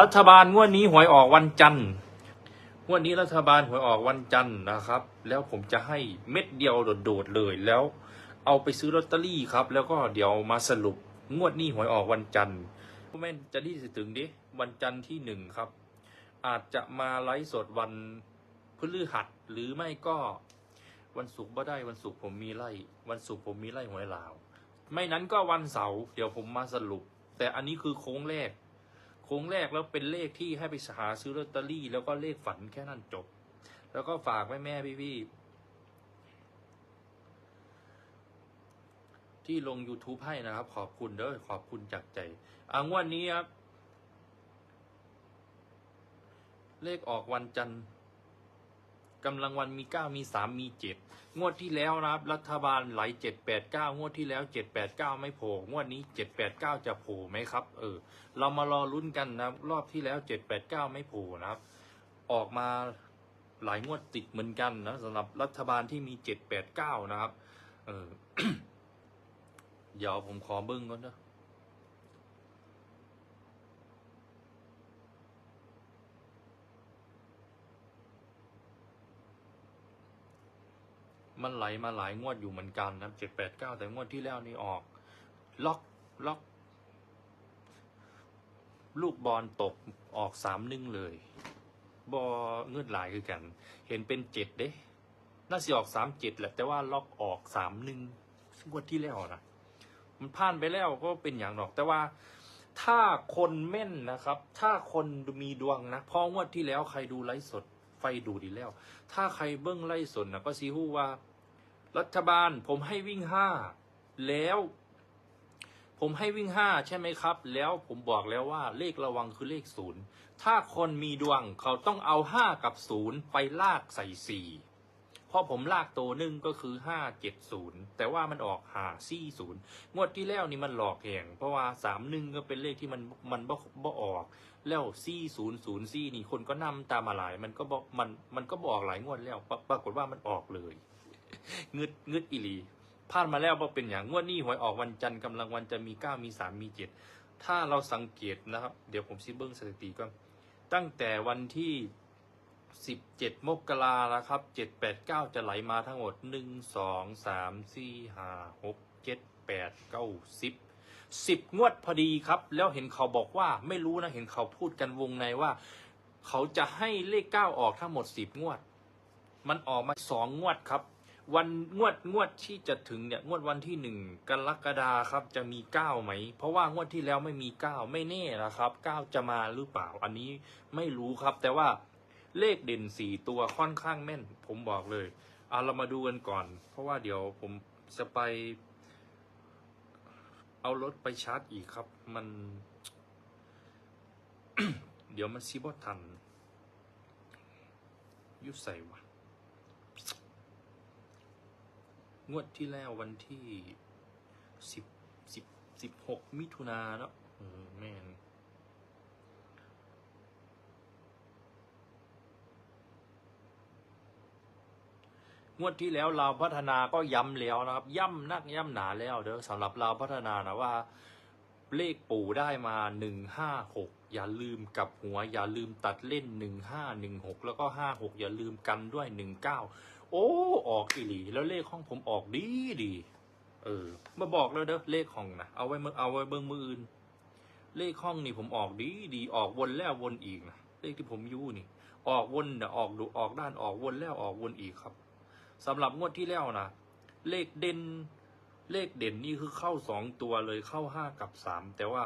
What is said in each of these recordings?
รัฐบาลงวดนี้หวยออกวันจันทร์งวดนี้รัฐบาลหวยออกวันจันทร์นะครับ แล้วผมจะให้เม็ดเดียวโดดๆเลยแล้ว เอาไปซื้อลอตเตอรี่ครับ แล้วก็เดี๋ยวมาสรุปงวดนี้หวยออกวันจันทร์แม่นจะที่จะถึงดิวันจันทร์ที่หนึ่งครับ อาจจะมาไลฟ์สดวันพฤหัสหรือไม่ก็วันศุกร์บ่ได้วันศุกร์ผมมีไล่วันศุกร์ผมมีไล่หวยลาว ไม่นั้นก็วันเสาร์เดี๋ยวผมมาสรุป แต่อันนี้คือโค้งแรก โค้งแรกแล้วเป็นเลขที่ให้ไปหาซื้อลอตเตอรี่ แล้วก็เลขฝันแค่นั้นจบ แล้วก็ฝากแม่แม่พี่พี่ๆที่ลง YouTube ให้นะครับ ขอบคุณเด้อขอบคุณจากใจอ่างวันนี้ครับ เลขออกวันจันทร์ กำลังวันมีเก้ามีสามมีเจ็ดงวดที่แล้วนะครับ รัฐบาลไหลเจ็ดแปดเก้างวดที่แล้วเจ็ดแปดเก้าไม่โผล่งวดนี้เจ็ดแปดเก้าจะโผล่ไหมครับ เออ เรามารอลุ้นกันนะครับรอบที่แล้วเจ็ดแปดเก้าไม่โผล่นะครับ ออกมาหลายงวดติดเหมือนกันนะสำหรับรัฐบาลที่มีเจ็ดแปดเก้านะครับ เออเดี๋ยวผมขอเบิ้งก่อนนะ มันไหลมาหลายงวดอยู่เหมือนกันนะเจ็ดแปดเก้าแต่งวดที่แล้วนี่ออก ล็อกล็อก ลูกบอลตกออกสามหนึ่งเลยบอเงืดหลายคือกัน เห็นเป็นเจ็ดเด้ น่าสิออกสามเจ็ดแหละ แต่ว่าล็อกออกสามหนึ่งงวดที่แล้วนะมันผ่านไปแล้วก็เป็นอย่างหรอก แต่ว่าถ้าคนแม่นนะครับ ถ้าคนมีดวงนะพราะงวดที่แล้วใครดูไลฟ์สดไฟดูดีแล้ว ถ้าใครเบิ้งไล่สนนะก็ซีฮู้ว่า รัฐบาลผมให้วิ่งห้าแล้ว ผมให้วิ่งห้าใช่ไหมครับ แล้วผมบอกแล้วว่าเลขระวังคือเลขศูนย์ถ้าคนมีดวงเขาต้องเอาห้ากับศูนย์ไปลากใส่สี่เพราะผมลากตัวหนึ่งก็คือห้าเจ็ดศูนย์แต่ว่ามันออกหาสี่ศูนย์งวดที่แล้วนี่มันหลอกแหงเพราะว่าสามหนึ่งก็เป็นเลขที่มันมันบ่บ่ออก แล้วซี่ศูนย์ศูนย์ซี่นี่คนก็นำตามมาหลาย มันก็บอกมันมันก็บอกหลายงวดแล้วปรากฏว่ามันออกเลย งึดงึดอีหลีพลาดมาแล้วว่าเป็นอย่างงวดนี้หวยออกวันจันทร์กำลังวันจะมีเก้ามีสามมีเจ็ดถ้าเราสังเกตนะครับ เดี๋ยวผมซิเบิ้งสถิติก่อนตั้งแต่วันที่สิบเจ็ดมกรานะครับเจ็ดแปดเก้าจะไหลมาทั้งหมดหนึ่งสองสามสี่ห้าหกเจ็ดแปดเก้าสิบสิบงวดพอดีครับ แล้วเห็นเขาบอกว่าไม่รู้นะเห็นเขาพูดกันวงในว่า เขาจะให้เลขเก้าออกทั้งหมดสิบงวด มันออกมาสองงวดครับ วันงวดงวดที่จะถึงเนี่ยงวดวันที่หนึ่งกรกฎาครับจะมีเก้าไหม เพราะว่างวดที่แล้วไม่มีเก้าไม่แน่นะครับเก้าจะมาหรือเปล่า อันนี้ไม่รู้ครับ แต่ว่าเลขเด่นสี่ตัวค่อนข้างแม่น ผมบอกเลยเอาเรามาดูกันก่อน เพราะว่าเดี๋ยวผมจะไป เอารถไปชาร์จอีกครับ มัน เดี๋ยวมันซีบอทันยุใส่วะ งวดที่แล้ววันที่สิบสิบสิบหกมิถุนาเนาะเออแม่นงวดที่แล้วเราพัฒนาก็ย้ำแล้วนะครับ ย่ำนักย่ำหนาแล้วเด้อสำหรับเราพัฒนานะว่า เลขปู่ได้มาหนึ่งห้าหกอย่าลืมกับหัว อย่าลืมตัดเล่นหนึ่งห้าหนึ่งหกแล้วก็ห้าหกอย่าลืมกันด้วยหนึ่งเก้า โอ้ ออกอีหลีแล้วเลขห้องผมออกดีดีเออ มาบอกแล้วเด้อเลขห้องนะเอาไว้เมื่อเอาไว้เบิ้องมืออื่น เลขห้องนี่ผมออกดีดีออกวนแล้ววนอีกนะเลขที่ผมยู่นี่ ออกวนเนี่ยออกดูออกด้านออกวนแล้วออกวนอีกครับสำหรับงวดที่แล้วนะเลขเด่นเลขเด่นนี่คือเข้าสองตัวเลยเข้าห้ากับสามแต่ว่า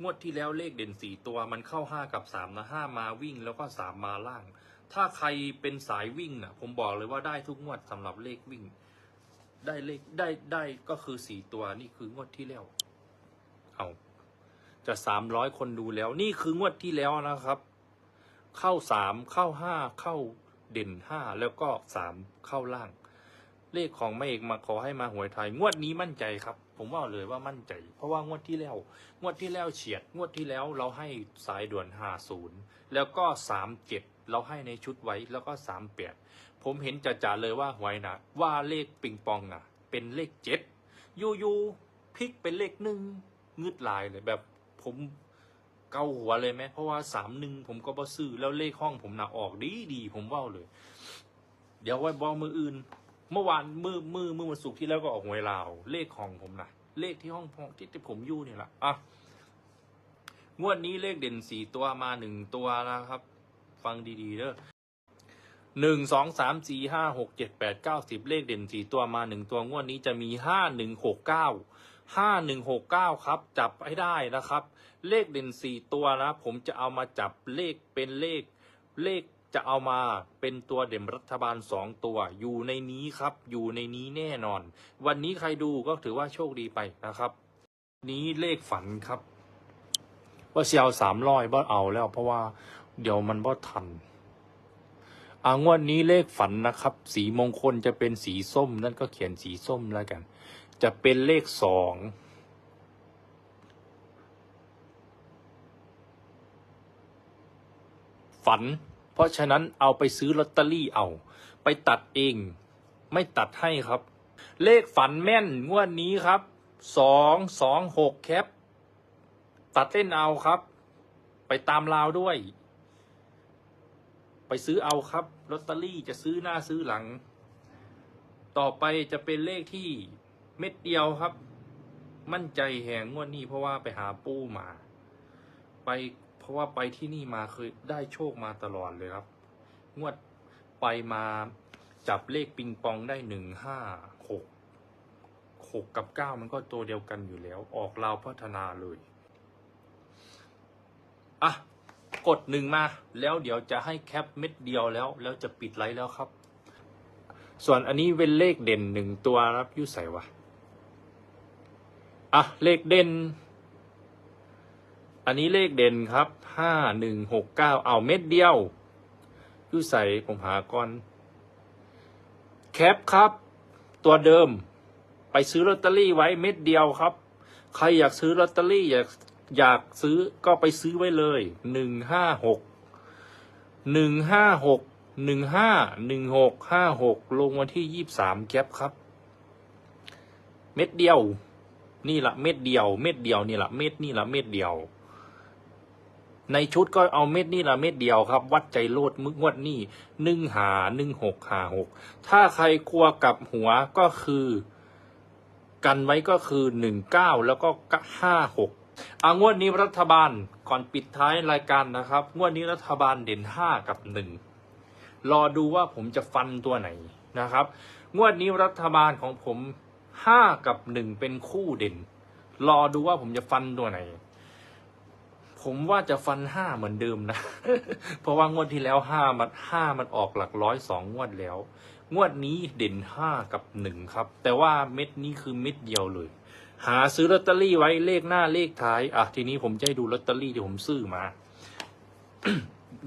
งวดที่แล้วเลขเด่นสี่ตัวมันเข้าห้ากับสามนะห้ามาวิ่งแล้วก็สามมาล่าง ถ้าใครเป็นสายวิ่งนะผมบอกเลยว่าได้ทุกงวดสำหรับเลขวิ่ง ได้เลขได้ได้ก็คือสี่ตัวนี่คืองวดที่แล้ว เอาจะสามร้อยคนดูแล้ว นี่คืองวดที่แล้วนะครับ เข้าสามเข้าห้าเข้าเด่นห้าแล้วก็สามเข้าล่าง เลขของแม่เอกมาขอให้มาหวยไทย งวดนี้มั่นใจครับ ผมว่าเลยว่ามั่นใจ เพราะว่างวดที่แล้ว งวดที่แล้วเฉียด งวดที่แล้วเราให้สายด่วนห้าศูนย์แล้วก็สามเจ็ด เราให้ในชุดไว้แล้วก็สามแปดผมเห็นจ่าๆเลยว่าหวยนะว่าเลขปิงปองอะ เป็นเลขเจ็ดยูยูพลิกเป็นเลขหนึ่งงึดลายเลยแบบผมเกาหัวเลยไหมเพราะว่าสามหนึ่งผมก็บ่ซื้อแล้วเลขห้องผมนะออกดีดีผมว่าเลย เดี๋ยวไว้บอกมืออื่น เมื่อวานมือมือมือวันศุกร์ที่แล้วก็ออกหวยลาว เลขของผมนะเลขที่ห้องพองที่ที่ผมอยู่เนี่ยแหละอะงวดนี้เลขเด่นสี่ตัวมาหนึ่งตัวนะครับ ฟังดีๆเด้อหนึ่งสองสามสี่ห้าหกเจ็ดแปดเก้าสิบเลขเด่นสี่ตัวมาหนึ่งตัวงวดนี้จะมีห้าหนึ่งหกเก้าห้าหนึ่งหกเก้าครับ จับให้ได้นะครับ เลขเด่นสี่ตัวนะ ผมจะเอามาจับเลขเป็นเลข เลขจะเอามาเป็นตัวเด่นรัฐบาลสองตัว อยู่ในนี้ครับ อยู่ในนี้แน่นอน วันนี้ใครดูก็ถือว่าโชคดีไปนะครับ นี้เลขฝันครับ ว่าเซียวสามร้อยบ่เอาแล้วเพราะว่า เดี๋ยวมันบ่ทันอางวดนี้เลขฝันนะครับ สีมงคลจะเป็นสีส้ม นั่นก็เขียนสีส้มแล้วกัน จะเป็นเลขสองฝัน เพราะฉะนั้นเอาไปซื้อลอตเตอรี่เอา ไปตัดเอง ไม่ตัดให้ครับ เลขฝันแม่นงวดนี้ครับสองสองหกแคปตัดเล่นเอาครับ ไปตามราวด้วย ไปซื้อเอาครับลอตเตอรี่จะซื้อหน้าซื้อหลัง ต่อไปจะเป็นเลขที่เม็ดเดียวครับ มั่นใจแหงงวดนี้เพราะว่าไปหาปู้มา ไปเพราะว่าไปที่นี่มาเคยได้โชคมาตลอดเลยครับ งวดไปมาจับเลขปิงปองได้หนึ่งห้าหกหกกับเก้ามันก็ตัวเดียวกันอยู่แล้ว ออกลาวพัฒนาเลย อะ กดหนึ่งมา แล้วเดี๋ยวจะให้แคปเม็ดเดียวแล้ว แล้วจะปิดไลฟ์แล้วครับ ส่วนอันนี้เป็นเลขเด่นหนึ่งตัวครับยุใส่วะอะเลขเด่น อันนี้เลขเด่นครับห้าหนึ่งหกเก้าเอาเม็ดเดียวยุใส่ผมหาก่อนแคปครับ ตัวเดิม ไปซื้อลอตเตอรี่ไว้เม็ดเดียวครับ ใครอยากซื้อลอตเตอรี่อยาก อยากซื้อก็ไปซื้อไว้เลยหนึ่งห้าหกหนึ่งห้าหกหนึ่งห้าหนึ่งหกห้าหกลงวันที่ยี่สามแคปครับ เม็ดเดียว นี่ละเม็ดเดียว เม็ดเดียวนี่ละเม็ดนี่ละเม็ดเดียว ในชุดก็เอาเม็ดนี่ละเม็ดเดียวครับ วัดใจโลดมึกงวดนี่หนึ่งหาหนึ่งหกหาหกถ้าใครกลัวกับหัวก็คือ กันไว้ก็คือหนึ่งเก้าแล้วก็ห้าหก อางวดนี้รัฐบาลก่อนปิดท้ายรายการนะครับ งวดนี้รัฐบาลเด่นห้ากับหนึ่งรอดูว่าผมจะฟันตัวไหนนะครับ งวดนี้รัฐบาลของผมห้ากับหนึ่งเป็นคู่เด่น รอดูว่าผมจะฟันตัวไหน ผมว่าจะฟันห้าเหมือนเดิมนะ เพราะว่างวดที่แล้วห้ามันห้ามันออกหลักร้อยสองงวดแล้ว งวดนี้เด่นห้ากับหนึ่งครับ แต่ว่าเม็ดนี้คือเม็ดเดียวเลย หาซื้อลอตเตอรี่ไว้เลขหน้าเลขท้าย อะ ทีนี้ผมจะให้ดูลอตเตอรี่ที่ผมซื้อมา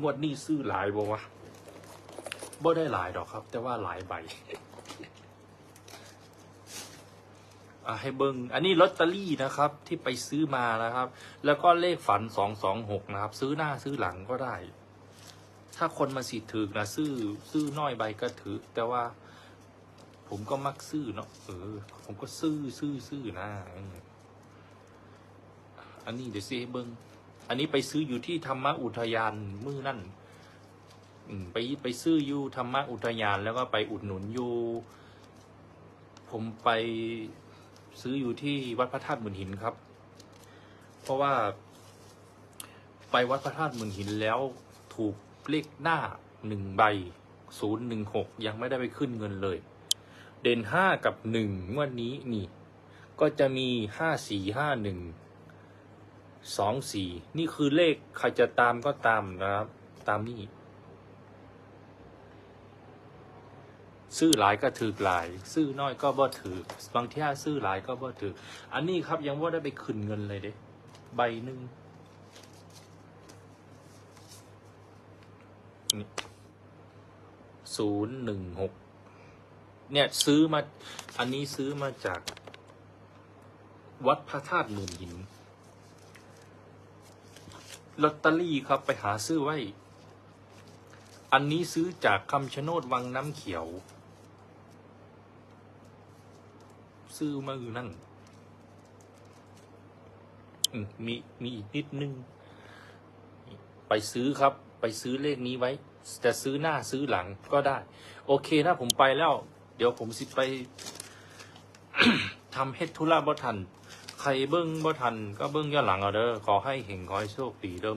งวดนี้ซื้อหลายบ่วะบ่ได้หลายดอกครับ แต่ว่าหลายใบอะให้เบิงอันนี้ลอตเตอรี่นะครับ ที่ไปซื้อมานะครับ แล้วก็เลขฝันสองสองหกนะครับ ซื้อหน้าซื้อหลังก็ได้ ถ้าคนมาสิถือนะซื้อซื้อน้อยใบก็ถือ แต่ว่า ผมก็มักซื้อเนาะเออ ผมก็ซื้อซื้อซื้อนะอันนี้เดี๋ยวซีเบิงอันนี้ไปซื้ออยู่ที่ธรรมอุทยานมือนั่นไปไปซื้ออยู่ธรรมอุทยานแล้วก็ไปอุดหนุนอยู่ผมไปซื้ออยู่ที่วัดพระธาตุมืนหินครับ เพราะว่า ไปวัดพระธาตุมืนหินแล้วถูกเลขหน้าหนึ่งใบศูนย์หนึ่งหกยังไม่ได้ไปขึ้นเงินเลย เด่นห้ากับหนึ่งวดนี้นี่ ก็จะมีห้าสี่ห้าหนึ่งสองสี่นี่คือเลขใครจะตามก็ตามนะครับ ตามนี่ซื้อหลายก็ถือหลาย ซื้อน้อยก็บ่ถือบางที่ซื้อหลายก็บ่ถืออันนี้ครับยังว่าได้ไปขึ้นเงินเลยเด้ใบหนึ่งศูนย์หนึ่งหก เนี่ยซื้อมาอันนี้ซื้อมาจาก วัดพระธาตุหมื่นหินลอตเตอรี่ครับไปหาซื้อไว้ อันนี้ซื้อจากคำชะโนดวังน้ำเขียว ซื้อมาอยู่นั่นอืมมีมีอีกนิดนึง ไปซื้อครับ ไปซื้อเลขนี้ไว้ จะซื้อหน้าซื้อหลังก็ได้ โอเคนะผมไปแล้ว เดี๋ยวผมสิไป ทำเฮ็ดธุระบ่ทัน ใครเบิ้งบ่ทัน ก็เบิ้งย้อนหลังเอาเด้อขอให้เห็นขอให้โชคดีเด้อ